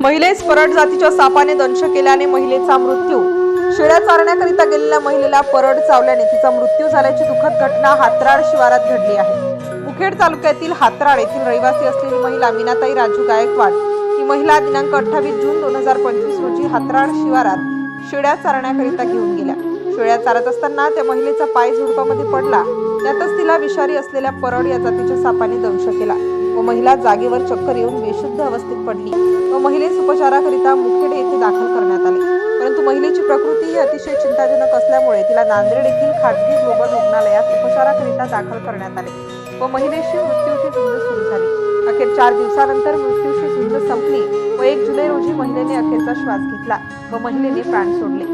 महिलेस परड जातीच्या सापाने दंश केल्याने महिलेचा मृत्यू. शेळ्या चारण्याकरिता गेलेल्या महिलेला परड चावल्याने तिचा मृत्यू झाल्याची दुःखद घटना हातराड शिवारात घडली आहे. मुखेड तालुक्यातील हातराड येथील रहिवासी असलेली महिला मीनाताई राजू गायकवाड ही महिला दिनांक अठ्ठावीस जून दोन हजार पंचवीस रोजी हातराड शिवारात शेळ्या चारण्याकरिता घेऊन गेल्या. शेळ्या चारत असताना त्या महिलेचा पाय झुडपामध्ये पडला. त्यातच तिला विषारी असलेल्या परड या जातीच्या सापाने दंश केला. व महिला जागेवर चक्कर येऊन बेशुद्ध अवस्थेत पडली. व महिलेस उपचाराकरिता मुखेड येथे दाखल करण्यात आले. परंतु महिलेची प्रकृती ही अतिशय चिंताजनक असल्यामुळे तिला नांदेड येथील खाजगी ग्लोबल रुग्णालयात उपचाराकरिता दाखल करण्यात आले व महिलेशी मृत्यूची झुंज सुरू झाली. अखेर चार दिवसानंतर मृत्यूशी झुंज संपली व एक जुलै रोजी महिलेने अखेरचा श्वास घेतला व महिलेने प्राण सोडले.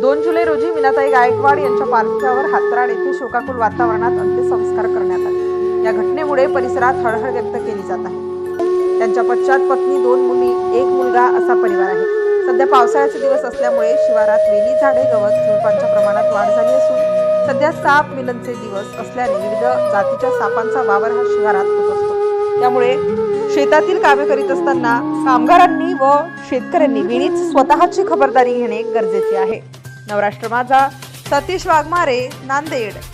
दोन जुलै रोजी मीनाताई गायकवाड यांच्या पार्थिवावर हातराड येथे शोकाकुल वातावरणात अंत्यसंस्कार करण्यात आले. या घटनेमुळे परिसरात हळहळ व्यक्त केली जात आहे. त्यांच्या पश्चात पत्नी दोन मुली एक मुलगा असा परिवार आहे. सध्या पावसाळ्याचे दिवस असल्यामुळे शिवारात वेली झाडे गवत झुडपांच्या प्रमाणात वाढ झाली असून सध्या साप मिलनचे दिवस असल्याने विविध जातीच्या सापांचा वावर हा शिवारात होत असतो. त्यामुळे शेतातील कामे करीत असताना कामगारांनी व शेतकऱ्यांनी वेळीच स्वतःची खबरदारी घेणे गरजेचे आहे. नवराष्ट्र माझा सतीश वाघमारे नांदेड.